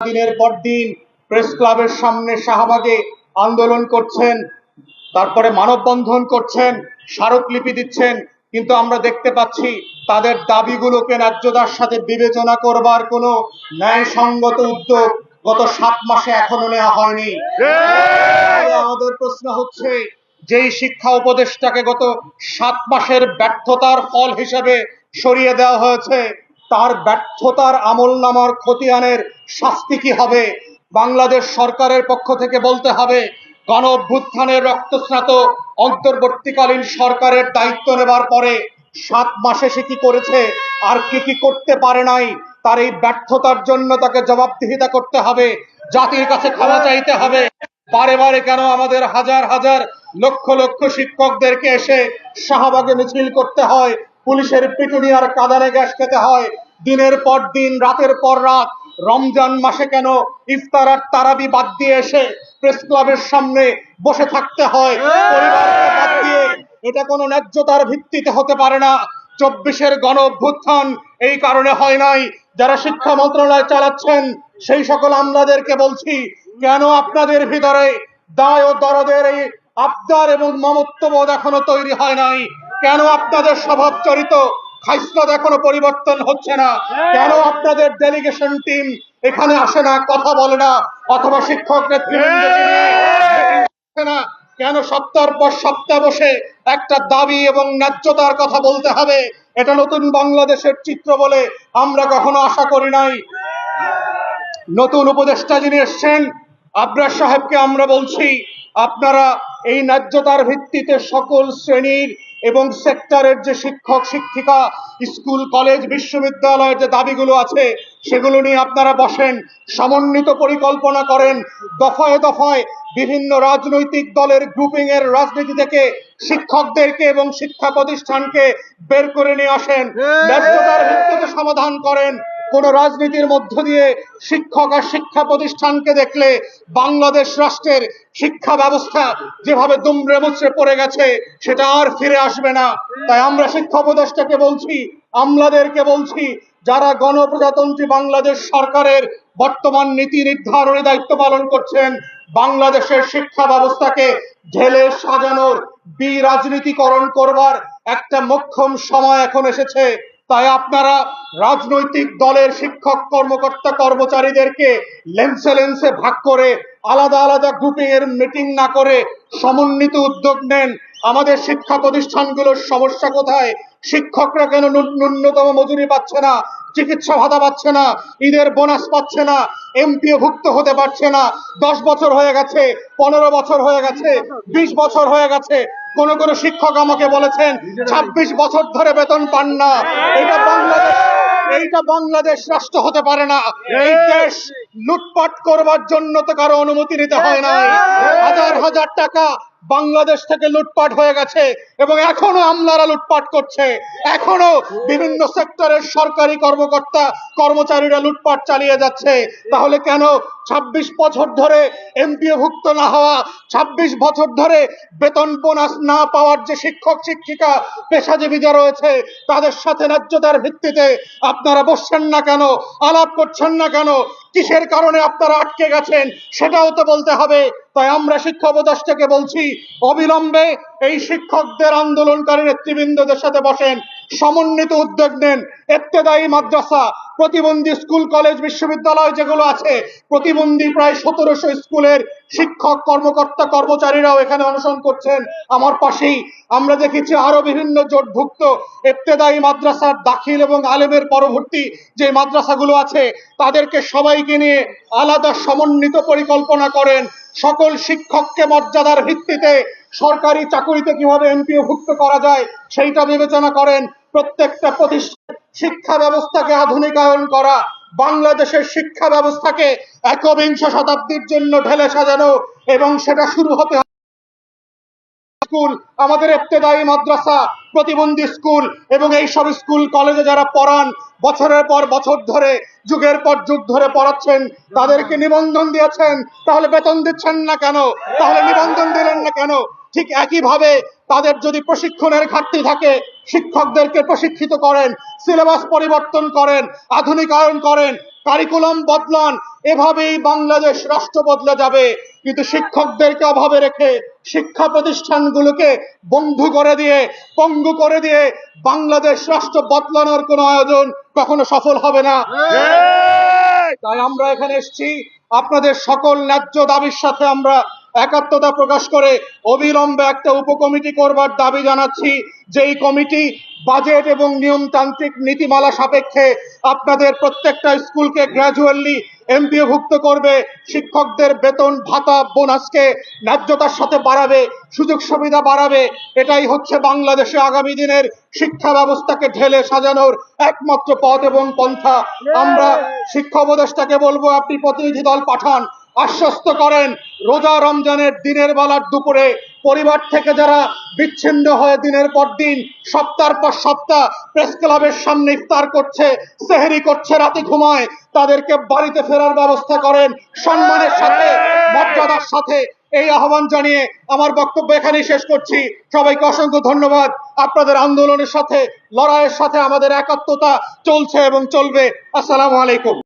দিনের পর দিন প্রেস ক্লাবের সামনে শাহবাগে আন্দোলন করছেন তারপরে মানববন্ধন করছেন স্মারকলিপি দিচ্ছেন কিন্তু আমরা দেখতে পাচ্ছি তাদের দাবিগুলোকে ন্যায্যতার সাথে বিবেচনা করবার কোনো ন্যায়সঙ্গত উদ্যোগ গত সাত মাসে এখনও নেওয়া হয়নি। আমাদের প্রশ্ন হচ্ছে যেই শিক্ষা উপদেষ্টাকে গত সাত মাসের ব্যর্থতার ফল হিসেবে সরিয়ে দেওয়া হয়েছে তার ব্যর্থতার আমল নামার খতিয়ানের শাস্তি কি হবে? বাংলাদেশ সরকারের পক্ষ থেকে বলতে হবে, গণ অভ্যুত্থানের রক্তস্নাত অন্তর্বর্তীকালীন সরকারের দায়িত্ব নেবার পরে সাত মাসে সে কি করেছে? আর কি কি করতে পারে নাই? তার এই ব্যর্থতার জন্য তাকে জবাবদিহিতা করতে হবে, জাতির কাছে ক্ষমা চাইতে হবে। বারে বারে কেন আমাদের হাজার হাজার লক্ষ লক্ষ শিক্ষকদেরকে এসে শাহবাগে মিছিল করতে হয়? পুলিশের পিটুনি আর কাদানে গ্যাস খেতে হয়। দিনের পর দিন, রাতের পর রাত, রমজান মাসে কেন ইফতার আর তারাবি বাদ দিয়ে এসে প্রেস ক্লাবের সামনে বসে থাকতে হয়? পরিবারকে বাদ দিয়ে। এটা কোনো ন্যায্যতার ভিত্তিতে হতে পারে না। চব্বিশের গণ অভ্যুত্থান এই কারণে হয় নাই। যারা শিক্ষা মন্ত্রণালয় চালাচ্ছেন, সেই সকল আমলাদেরকে বলছি, কেন আপনাদের ভিতরে দায় ও দরদের এই আবদার এবং মমত্ববোধ এখনও তৈরি হয় নাই? কেন আপনাদের স্বভাব চরিত? খাইসলত এখনও পরিবর্তন হচ্ছে না। কেন আপনাদের ডেলিগেশন টিম এখানে আসে না কথা বলে না অথবা শিক্ষক না? কেন সপ্তাহ পর সপ্তাহ বসে একটা দাবি এবং ন্যায্যতার কথা বলতে হবে? এটা নতুন বাংলাদেশের চিত্র বলে আমরা কখনো আশা করি নাই। নতুন উপদেষ্টা যিনি এসছেন আবরার সাহেবকে আমরা বলছি আপনারা এই ন্যায্যতার ভিত্তিতে সকল শ্রেণির এবং সেক্টরের যে শিক্ষক শিক্ষিকা স্কুল কলেজ বিশ্ববিদ্যালয়ের যে দাবিগুলো আছে সেগুলো নিয়ে আপনারা বসেন সমন্বিত পরিকল্পনা করেন দফায় দফায় বিভিন্ন রাজনৈতিক দলের গ্রুপিং এর রাজনীতি থেকে শিক্ষকদেরকে এবং শিক্ষা প্রতিষ্ঠানকে বের করে নিয়ে আসেন। ব্যর্থতার ভিত্তিতে সমাধান করেন। কোন রাজনীতির মধ্য দিয়ে শিক্ষক আর শিক্ষা প্রতিষ্ঠানকে দেখলে বাংলাদেশ রাষ্ট্রের শিক্ষা ব্যবস্থা যেভাবে দুমড়ে মুচড়ে পড়ে গেছে, সেটা আর ফিরে আসবে না। তাই আমরা শিক্ষা উপদেষ্টাকে বলছি, আমলাদেরকে বলছি, যারা গণপ্রজাতন্ত্রী বাংলাদেশ সরকারের বর্তমান নীতি নির্ধারণী দায়িত্ব পালন করছেন, বাংলাদেশের শিক্ষা ব্যবস্থাকে ঢেলে সাজানোর বিরাজনীতিকরণ করবার একটা মক্ষম সময় এখন এসেছে। তাই আপনারা রাজনৈতিক দলের শিক্ষক, কর্মকর্তা, কর্মচারীদেরকে লেন্সে লেন্সে ভাগ করে আলাদা আলাদা গ্রুপিং এর মিটিং না করে সমন্বিত উদ্যোগ নেন। আমাদের শিক্ষা প্রতিষ্ঠানগুলোর সমস্যা কোথায়? শিক্ষকরা কেন ন্যূনতম মজুরি পাচ্ছে না? চিকিৎসা ভাতা পাচ্ছে না? ঈদের বোনাস পাচ্ছে না? এমপিও ভুক্ত হতে পারছে না? দশ বছর হয়ে গেছে, পনেরো বছর হয়ে গেছে, বিশ বছর হয়ে গেছে। কোন কোন শিক্ষক আমাকে বলেছেন ছাব্বিশ বছর ধরে বেতন পান না। এটা বাংলাদেশ এইটা বাংলাদেশ রাষ্ট্র হতে পারে না। এই দেশ লুটপাট করবার জন্য তো কারও অনুমতি নিতে হয় না হাজার হাজার টাকা বাংলাদেশ থেকে লুটপাট হয়ে গেছে এবং এখনও আমলারা লুটপাট করছে। এখনও বিভিন্ন সেক্টরের সরকারি কর্মকর্তা, কর্মচারীরা লুটপাট চালিয়ে যাচ্ছে। তাহলে কেন ২৬ বছর ধরে এমপিও ভুক্ত না হওয়া ২৬ বছর ধরে বেতন বোনাস না পাওয়ার যে শিক্ষক, শিক্ষিকা, পেশাজীবীরা রয়েছে, তাদের সাথে ন্যায্যতার ভিত্তিতে আপনারা বসছেন না কেন, আলাপ করছেন না কেন? কিসের কারণে আপনারা আটকে গেছেন? সেটাও তো বলতে হবে। তাই আমরা শিক্ষা উপদেষ্টাকে বলছি, অবিলম্বে এই শিক্ষকদের আন্দোলনকারী নেতৃবৃন্দদের সাথে বসেন। সমন্বিত উদ্যোগ নেন। এত্তেদায়ী মাদ্রাসা প্রতিবন্ধী স্কুল, কলেজ, বিশ্ববিদ্যালয় যেগুলো আছে, প্রতিবন্ধী প্রায় সতেরোশো স্কুলের শিক্ষক, কর্মকর্তা, কর্মচারীরাও এখানে অনশন করছেন। আমার পাশেই আমরা দেখেছি আরও বিভিন্ন জোটভুক্ত এত্তেদায়ী মাদ্রাসার দাখিল এবং আলেমের পরবর্তী যে মাদ্রাসাগুলো আছে, তাদেরকে সবাইকে নিয়ে আলাদা সমন্বিত পরিকল্পনা করেন। সকল শিক্ষককে মর্যাদার ভিত্তিতে সরকারি চাকুরিতে কীভাবে এমপিও ভুক্ত করা যায়, সেইটা বিবেচনা করেন। প্রত্যেকটা প্রতিষ্ঠান শিক্ষা ব্যবস্থাকে আধুনিকায়ন করা, বাংলাদেশের শিক্ষা ব্যবস্থাকে একবিংশ শতাব্দীর জন্য ঢেলে সাজানো এবং সেটা শুরু হতে স্কুল, আমাদের এফতেদায়ী মাদ্রাসা, প্রতিবন্ধী স্কুল এবং এই সব স্কুল কলেজে যারা পড়ান, বছরের পর বছর ধরে, যুগের পর যুগ ধরে পড়াচ্ছেন, তাদেরকে নিবন্ধন দিয়েছেন, তাহলে বেতন দিচ্ছেন না কেন? তাহলে নিবন্ধন দিলেন না কেন? ঠিক একইভাবে তাদের যদি প্রশিক্ষণের ঘাটতি থাকে শিক্ষকদেরকে প্রশিক্ষিত করেন সিলেবাস পরিবর্তন করেন আধুনিকায়ন করেন কারিকুলাম বদলান এভাবেই বাংলাদেশ রাষ্ট্র বদলে যাবে। কিন্তু শিক্ষকদেরকে অভাবে রেখে শিক্ষা প্রতিষ্ঠানগুলোকে বন্ধু করে দিয়ে পঙ্গু করে দিয়ে বাংলাদেশ রাষ্ট্র বদলানোর কোনো আয়োজন কখনো সফল হবে না। তাই আমরা এখানে এসেছি। আপনাদের সকল ন্যায্য দাবির সাথে আমরা একাত্মতা প্রকাশ করে অবিলম্বে একটা উপকমিটি করবার দাবি জানাচ্ছি। যেই কমিটি বাজেট এবং নিয়মতান্ত্রিক নীতিমালা সাপেক্ষে আপনাদের প্রত্যেকটা স্কুলকে গ্র্যাজুয়ালি এমপিওভুক্ত করবে, শিক্ষকদের বেতন, ভাতা, বোনাসকে ন্যায্যতার সাথে বাড়াবে, সুযোগ সুবিধা বাড়াবে, এটাই হচ্ছে বাংলাদেশে আগামী দিনের শিক্ষা ব্যবস্থাকে ঢেলে সাজানোর একমাত্র পথ এবং পন্থা। আমরা শিক্ষা উপদেষ্টাকে বলব, আপনি প্রতিনিধি দল পাঠান আশ্বস্ত করেন, রোজা রমজানের দিনের বেলার দুপুরে পরিবার থেকে যারা বিচ্ছিন্ন হয়ে দিনের পর দিন সপ্তাহ পর সপ্তাহ প্রেস ক্লাবের সামনে ইফতার করছে, সেহরি করছে, রাতে ঘুমায়, তাদেরকে বাড়িতে ফেরার ব্যবস্থা করেন, সম্মানের সাথে, মর্যাদার সাথে এই আহ্বান জানিয়ে আমার বক্তব্য এখানেই শেষ করছি। সবাইকে অসংখ্য ধন্যবাদ। আপনাদের আন্দোলনের সাথে, লড়াইয়ের সাথে আমাদের একাত্মতা চলছে এবং চলবে। আসসালামু আলাইকুম।